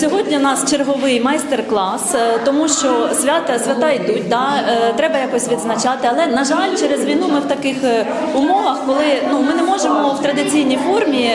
Сьогодні у нас черговий майстер-клас, е, тому що свята свята йдуть. Да? е, Треба якось відзначати. Але на жаль, через війну ми в таких е, умовах, коли ну ми не можемо в традиційній формі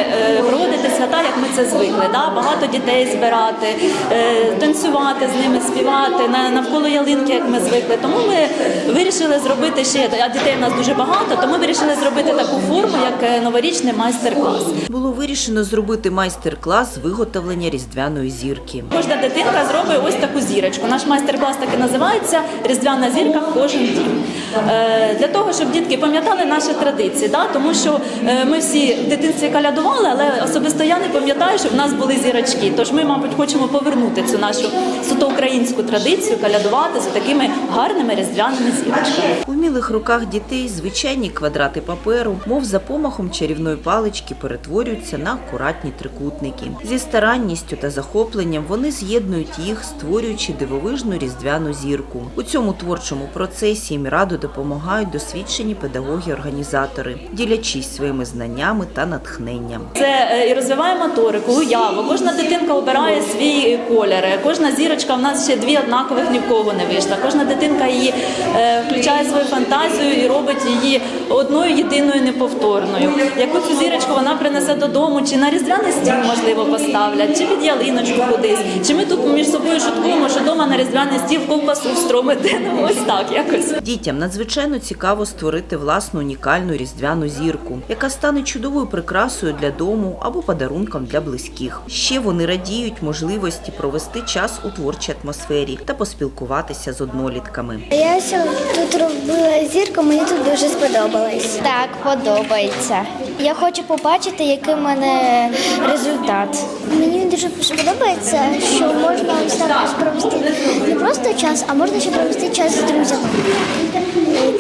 е, проводити свята, як ми це звикли. Да? Багато дітей збирати, е, танцювати з ними, співати на- навколо ялинки, як ми звикли. Тому ми вирішили зробити ще а дітей в нас дуже багато. Тому ми вирішили зробити таку форму, як е, новорічний майстер-клас. Було вирішено зробити майстер-клас з виготовлення різдвяної зірки. Кожна дитинка зробить ось таку зірочку. Наш майстер-клас так і називається Різдвяна зірка в кожен дім. Е, для того, щоб дітки пам'ятали наші традиції, да? тому що ми всі в дитинстві калядували, але особисто я не пам'ятаю, що в нас були зірочки. Тож ми, мабуть, хочемо повернути цю нашу суто українську традицію калядувати з такими гарними різдвяними зірочками. У вмілих руках дітей звичайні квадрати паперу, мов за помахом чарівної палички, перетворюються на акуратні трикутники. Зі старанністю та захопленням вони з'єднують їх, створюючи дивовижну різдвяну зірку. У цьому творчому процесі їм радо допомагають досвідчені педагоги-організатори, ділячись своїми знаннями та натхненням. Це е, і розвиває моторику, уяву. Кожна дитинка обирає свій колір. Кожна зірочка в нас ще дві однакових ні в кого не вийшла. Кожна дитинка її е, включає свою фантазію і робить її одною єдиною неповторною. Яку цю зірочку вона принесе додому, чи на різдвяний стіл можливо поставлять, чи під ялиночку кудись. Чи ми тут між собою шуткуємо, що вдома на різдвяний стіл ковбасу встромити. Ось так якось. Дітям надзвичайно цікаво створити власну унікальну різдвяну зірку, яка стане чудовою прикрасою для дому або подарунком для близьких. Ще вони радіють можливості провести час у творчій атмосфері та поспілкуватися з однолітками. Я сьогодні тут робила зірку, мені тут дуже сподобалось. Так, подобається. Я хочу побачити, який в мене результат. Мені дуже сподобається, що можна ось так провести не просто час, а можна ще провести час з друзями.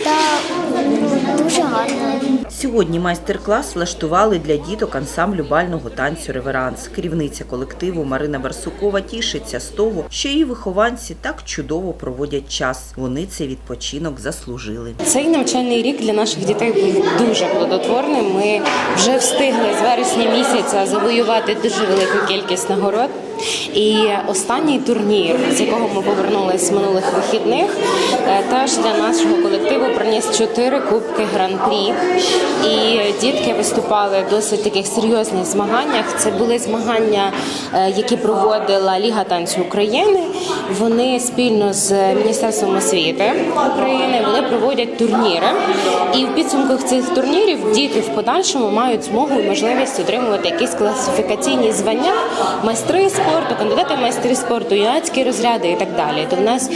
Та дуже гарно. Сьогодні майстер-клас влаштували для діток ансамблю бального танцю Реверанс. Керівниця колективу Марина Барсукова тішиться з того, що її вихованці так чудово проводять час. Вони цей відпочинок заслужили. Цей навчальний рік для наших дітей був дуже плодотворним. Ми вже встигли з вересня місяця завоювати дуже велику кількість нагород. І останній турнір, з якого ми повернулися з минулих вихідних, е, теж для нашого колективу приніс чотири кубки гран-прі. І дітки виступали в досить таких серйозних змаганнях. Це були змагання, е, які проводила Ліга танцю України. Вони спільно з Міністерством освіти України вони проводять турніри. І в підсумках цих турнірів діти в подальшому мають змогу і можливість отримувати якісь класифікаційні звання, майстри спорту, кандидати в майстри спорту, юнацькі розряди і так далі. То в нас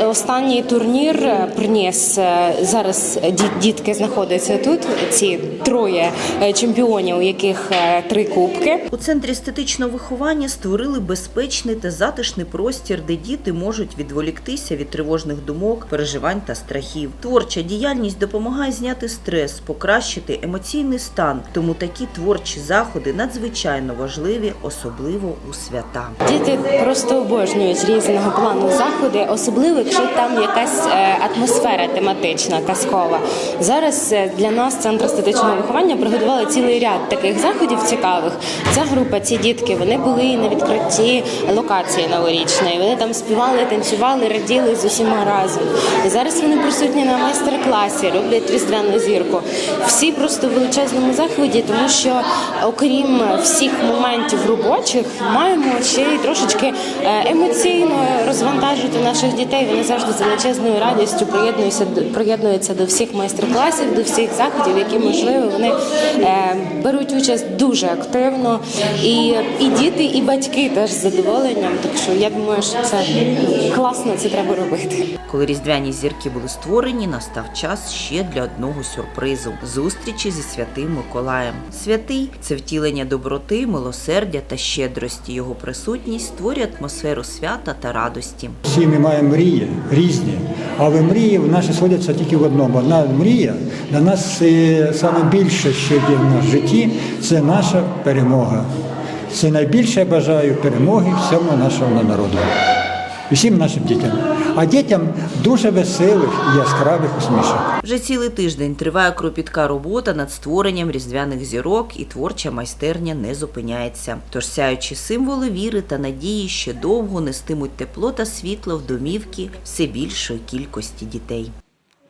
е, останній турнір е, приніс зараз дітки знаходяться тут. Ці троє е, чемпіонів, у яких е, три кубки. У центрі естетичного виховання створили безпечний та затишний простір, де діти можуть відволіктися від тривожних думок, переживань та страхів. Творча діяльність допомагає зняти стрес, покращити емоційний стан. Тому такі творчі заходи надзвичайно важливі, особливо у свята. Діти просто обожнюють різного плану заходи, особливо якщо там якась е, атмосфера тематична, казкова. Зараз для нас центр естетичного виховання приготували цілий ряд таких заходів цікавих. Ця група, ці дітки, вони були на відкритті локації новорічної. Вони там співали, танцювали, раділи з усіма разом. І зараз вони присутні на майстер-класі, роблять різдвяну зірку. Всі просто в величезному захваті, тому що окрім всіх моментів робочих, маємо ще й трошечки е, емоційно розвантажити наших дітей. Вони завжди з величезною радістю приєднуються приєднуються до всіх майстер-класів, до всіх заходів, які можливо. Вони е, беруть участь дуже активно. І, і діти, і батьки теж з задоволенням. Так що я думаю, що це класно, це треба робити. Коли різдвяні зірки були створені, настав час ще для одного сюрпризу зустрічі зі святим Миколаєм. Святий це втілення доброти, милосердя та щедрості. Його присутність створює атмосферу свята та радості. Всі ми маємо мрії різні, але мрії в наші сходяться тільки в одному. Одна мрія для нас е, саме більше, що є в нас в житті, це наша перемога. Це найбільше я бажаю перемоги всьому нашому народу. всім нашим дітям. А дітям дуже веселих і яскравих усмішок. Вже цілий тиждень триває кропітка робота над створенням різдвяних зірок, і творча майстерня не зупиняється. Тож сяючі символи віри та надії ще довго нестимуть тепло та світло в домівки все більшої кількості дітей.